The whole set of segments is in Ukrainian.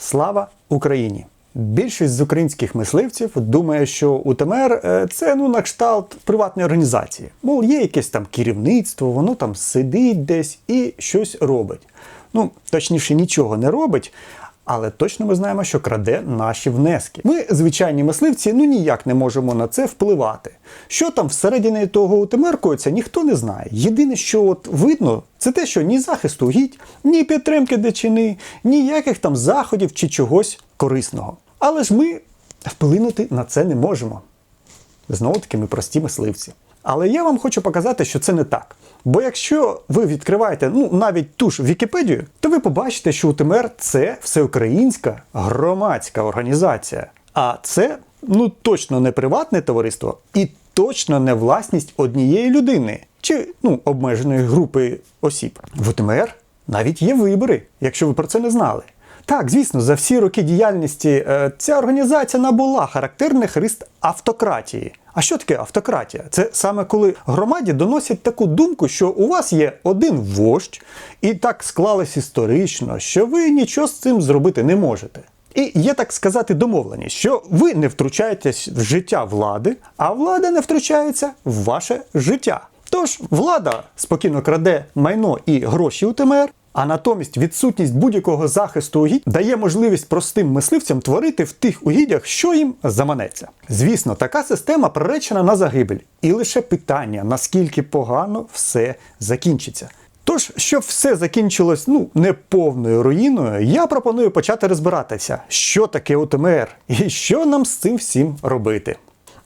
Слава Україні! Більшість з українських мисливців думає, що УТМР е, це ну на кшталт приватної організації. Мол, є якесь там керівництво, воно там сидить десь і щось робить. Ну, точніше, нічого не робить. Але точно ми знаємо, що краде наші внески. Ми, звичайні мисливці, ну ніяк не можемо на це впливати. Що там всередині того УТМР коїться, ніхто не знає. Єдине, що от видно, це те, що ні захисту угідь, ні підтримки дичини, ніяких там заходів чи чогось корисного. Але ж ми вплинути на це не можемо. Знову таки, ми прості мисливці. Але я вам хочу показати, що це не так. Бо якщо ви відкриваєте ну, навіть ту ж Вікіпедію, то ви побачите, що УТМР це всеукраїнська громадська організація. А це ну точно не приватне товариство і точно не власність однієї людини чи ну, обмеженої групи осіб. В УТМР навіть є вибори, якщо ви про це не знали. Так, звісно, за всі роки діяльності е, ця організація набула характерних рис автократії. А що таке автократія? Це саме коли громаді доносять таку думку, що у вас є один вождь, і так склалось історично, що ви нічого з цим зробити не можете. І є, так сказати, домовленість, що ви не втручаєтесь в життя влади, а влада не втручається в ваше життя. Тож влада спокійно краде майно і гроші у ТМР, а натомість відсутність будь-якого захисту угідь дає можливість простим мисливцям творити в тих угіддях, що їм заманеться. Звісно, така система приречена на загибель, і лише питання, наскільки погано все закінчиться. Тож, щоб все закінчилось ну не повною руїною, я пропоную почати розбиратися, що таке УТМР і що нам з цим всім робити.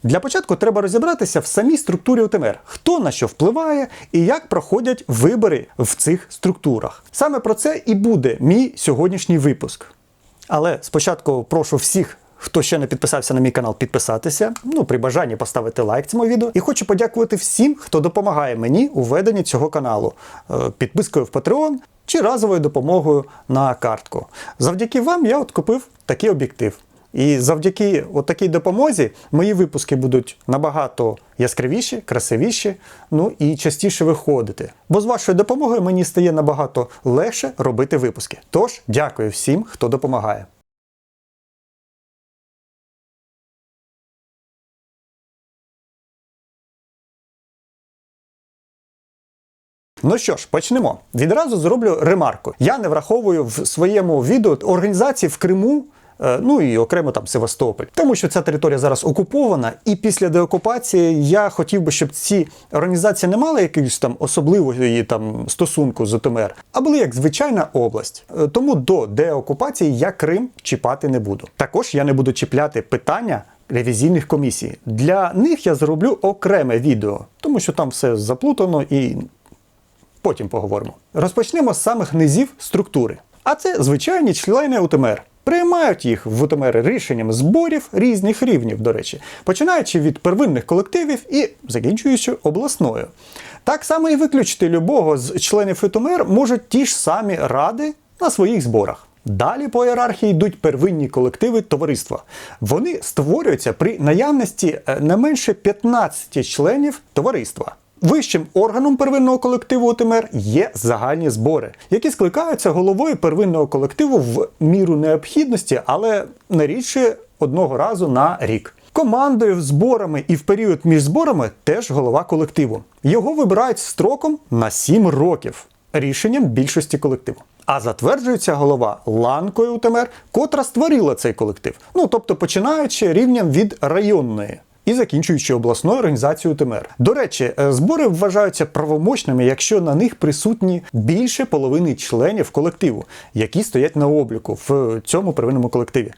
Для початку треба розібратися в самій структурі УТМР, хто на що впливає і як проходять вибори в цих структурах. Саме про це і буде мій сьогоднішній випуск. Але спочатку прошу всіх. Хто ще не підписався на мій канал, підписатися, ну при бажанні поставити лайк цьому відео. І хочу подякувати всім, хто допомагає мені у веденні цього каналу, е, підпискою в Patreon чи разовою допомогою на картку. Завдяки вам я от купив такий об'єктив. І завдяки такій допомозі мої випуски будуть набагато яскравіші, красивіші, ну і частіше виходити. Бо з вашою допомогою мені стає набагато легше робити випуски. Тож дякую всім, хто допомагає. Ну що ж, почнемо. Відразу зроблю ремарку. Я не враховую в своєму відео організації в Криму. Е, Ну і окремо там Севастополь, тому що ця територія зараз окупована, і після деокупації я хотів би, щоб ці організації не мали якоїсь там особливої там стосунку з ОТМР, а були як звичайна область. Е, Тому до деокупації я Крим чіпати не буду. Також я не буду чіпляти питання ревізійних комісій. Для них я зроблю окреме відео, тому що там все заплутано і Потім поговоримо. Розпочнемо з самих низів структури. А це звичайні члени УТМР. Приймають їх в УТМР рішенням зборів різних рівнів, до речі, починаючи від первинних колективів і закінчуючи обласною. Так само і виключити любого з членів УТМР можуть ті ж самі ради на своїх зборах. Далі по ієрархії йдуть первинні колективи товариства. Вони створюються при наявності е, не менше 15 членів товариства. Вищим органом первинного колективу ОТМР є загальні збори, які скликаються головою первинного колективу в міру необхідності, але не рідше одного разу на рік. Командою, зборами і в період між зборами теж голова колективу. Його вибирають строком на 7 років рішенням більшості колективу. А затверджується голова ланкою УТМР, котра створила цей колектив. Ну тобто починаючи рівнем від районної і закінчуючи обласною організацією УТМР. До речі, е, збори вважаються правомочними, якщо на них присутні більше половини членів колективу, які стоять на обліку в цьому первинному колективі.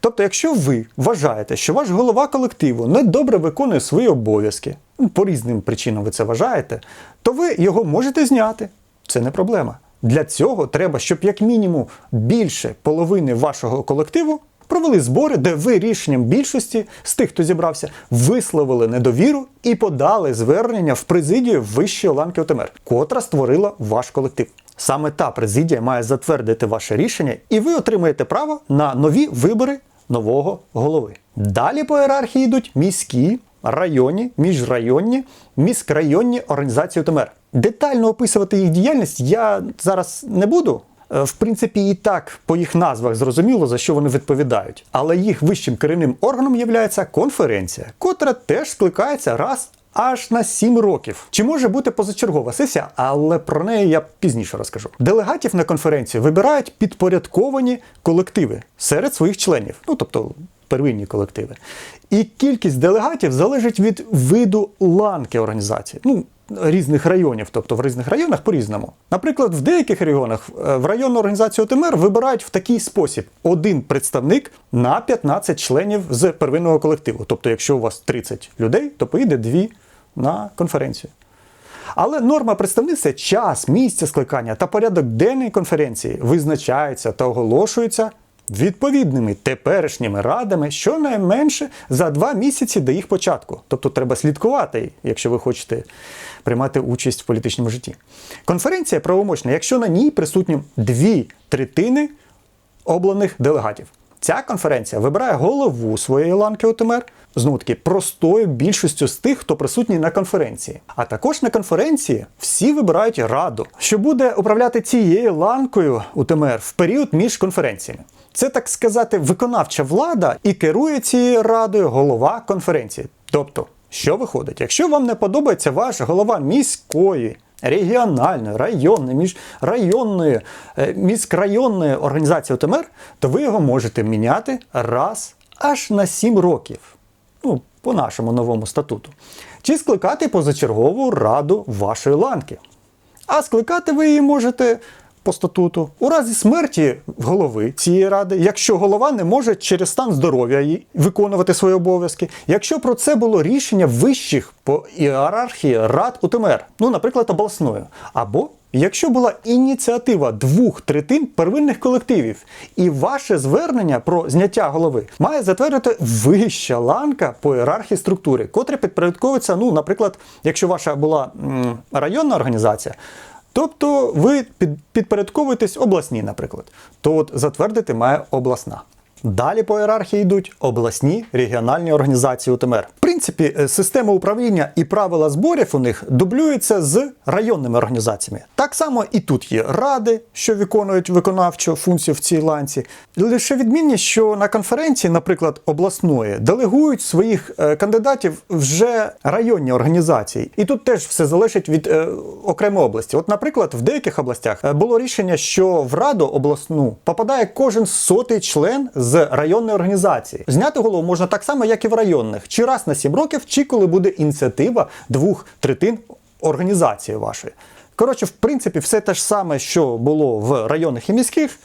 Тобто, якщо ви вважаєте, що ваш голова колективу недобре виконує свої обов'язки, ну, по різним причинам ви це вважаєте, то ви його можете зняти. Це не проблема. Для цього треба, щоб як мінімум більше половини вашого колективу провели збори, де ви рішенням більшості з тих, хто зібрався, висловили недовіру і подали звернення в президію вищої ланки ОТМР, котра створила ваш колектив. Саме та президія має затвердити ваше рішення, і ви отримаєте право на нові вибори нового голови. Далі по ієрархії йдуть міські, районні, міжрайонні, міськрайонні організації ОТМР. Детально описувати їх діяльність я зараз не буду, В принципі, і так по їх назвах зрозуміло, за що вони відповідають. Але їх вищим керівним органом є конференція, котра теж скликається раз аж на 7 років. Чи може бути позачергова сесія, але про неї я пізніше розкажу. Делегатів на конференцію вибирають підпорядковані колективи серед своїх членів, ну тобто первинні колективи. І кількість делегатів залежить від виду ланки організації. Ну, Різних районів, тобто в різних районах по-різному. Наприклад, в деяких регіонах е, в районну організацію ОТМР вибирають в такий спосіб: один представник на 15 членів з первинного колективу. Тобто, якщо у вас 30 людей, то поїде дві на конференцію. Але норма представництва, час, місце скликання та порядок денної конференції визначаються та оголошуються відповідними теперішніми радами щонайменше за два місяці до їх початку. Тобто треба слідкувати, якщо ви хочете приймати участь в політичному житті. Конференція правомочна, якщо на ній присутні дві третини обраних делегатів. Ця конференція вибирає голову своєї ланки ОТМР, знову таки простою більшістю з тих, хто присутній на конференції. А також на конференції всі вибирають раду, що буде управляти цією ланкою УТМР в період між конференціями. Це так сказати виконавча влада і керує цією радою голова конференції. Тобто, що виходить, якщо вам не подобається ваш голова міської регіональної, районної, міжрайонної, е, міськрайонної організації ОТМР, то ви його можете міняти раз аж на 7 років. Ну, по нашому новому статуту. Чи скликати позачергову раду вашої ланки. А скликати ви її можете по статуту. У разі смерті голови цієї ради, якщо голова не може через стан здоров'я виконувати свої обов'язки, якщо про це було рішення вищих по ієрархії рад УТМР, ну, наприклад, обласною, або Якщо була ініціатива двох третин первинних колективів, і ваше звернення про зняття голови має затвердити вища ланка по ієрархії структури, котра підпорядковується, ну, наприклад, якщо ваша була районна організація, тобто ви під, підпорядковуєтесь обласній, наприклад, то от затвердити має обласна. Далі по ієрархії йдуть обласні регіональні організації УТМР. В принципі, е, система управління і правила зборів у них дублюються з районними організаціями. Так само і тут є ради, що виконують виконавчу функцію в цій ланці. Лише відмінність, що на конференції, наприклад, обласної, делегують своїх е, кандидатів вже районні організації. І тут теж все залежить від е, окремої області. От, наприклад, в деяких областях е, було рішення, що в раду обласну попадає кожен сотий член з районної організації. Зняти голову можна так само, як і в районних, чи раз на 7 років, чи коли буде ініціатива двох третин організації вашої. Коротше, в принципі, все те ж саме, що було в районних і міських,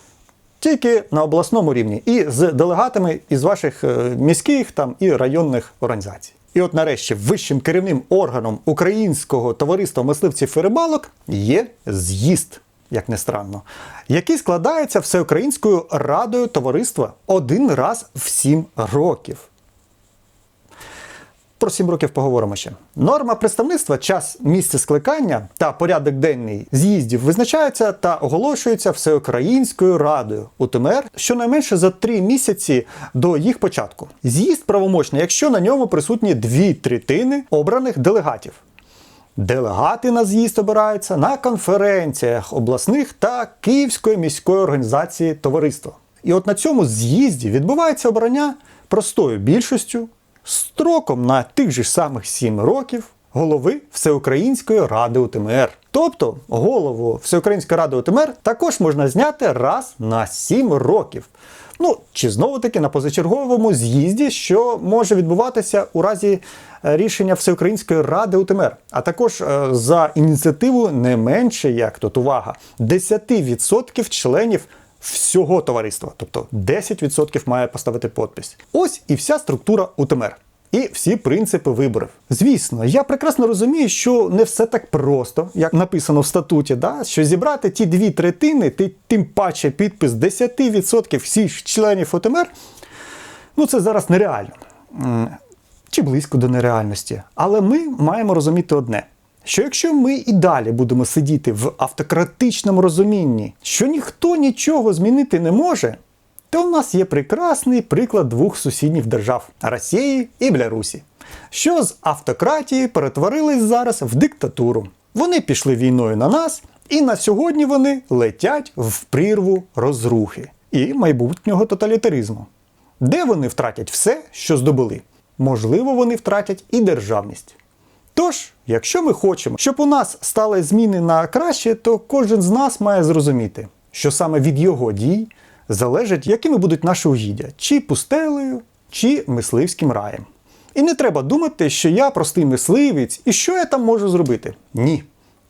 тільки на обласному рівні, і з делегатами із ваших е, міських там і районних організацій. І от нарешті вищим керівним органом Українського товариства мисливців і рибалок є з'їзд, як не странно, який складається всеукраїнською радою товариства один раз в сім років. Про 7 років поговоримо ще. Норма представництва, час місце скликання та порядок денний з'їздів визначаються та оголошуються всеукраїнською радою УТМР щонайменше за 3 місяці до їх початку. З'їзд правомочний, якщо на ньому присутні дві третини обраних делегатів. Делегати на з'їзд обираються на конференціях обласних та Київської міської організації товариства. І от на цьому з'їзді відбувається обрання простою більшістю строком на тих же самих 7 років голови Всеукраїнської ради УТМР. Тобто голову Всеукраїнської ради УТМР також можна зняти раз на 7 років. Ну, чи знову таки на позачерговому з'їзді, що може відбуватися у разі е, рішення Всеукраїнської ради УТМР, а також е, за ініціативу не менше, як тут увага, 10% членів всього товариства. Тобто 10% має поставити подпись. Ось і вся структура УТМР. І всі принципи виборів. Звісно, я прекрасно розумію, що не все так просто, як написано в статуті, да? що зібрати ті дві третини, ти, тим паче підпис 10% всіх членів ОТМР, ну це зараз нереально. Чи близько до нереальності. Але ми маємо розуміти одне. Що якщо ми і далі будемо сидіти в автократичному розумінні, що ніхто нічого змінити не може, то в нас є прекрасний приклад двох сусідніх держав Росії і Білорусі, що з автократії перетворились зараз в диктатуру. Вони пішли війною на нас, І на сьогодні вони летять в прірву розрухи і майбутнього тоталітаризму, де вони втратять все, що здобули. Можливо, вони втратять і державність. Тож, якщо ми хочемо, щоб у нас стали зміни на краще, то кожен з нас має зрозуміти, що саме від його дій залежить, якими будуть наші угіддя, чи пустелею, чи мисливським раєм. І не треба думати, що я простий мисливець і що я там можу зробити. Ні.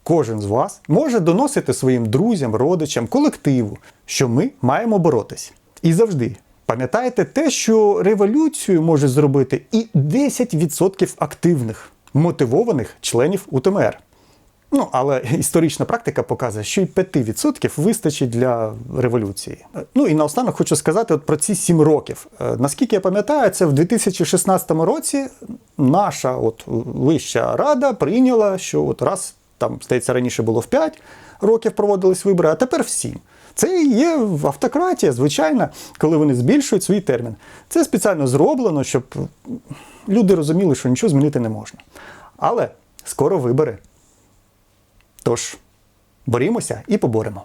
Кожен з вас може доносити своїм друзям, родичам, колективу, що ми маємо боротись. І завжди пам'ятайте те, що революцію може зробити і 10% активних, мотивованих членів УТМР. Ну, але історична практика показує, що і 5% вистачить для революції. Ну і наостанок хочу сказати от про ці 7 років. Е, Наскільки я пам'ятаю, це в 2016 році наша от вища рада прийняла, що от раз там, здається, раніше було в 5 років проводились вибори, а тепер в 7. Це є автократія, звичайна, коли вони збільшують свій термін. Це спеціально зроблено, щоб люди розуміли, що нічого змінити не можна. Але скоро вибори. Тож, борімося і поборемо.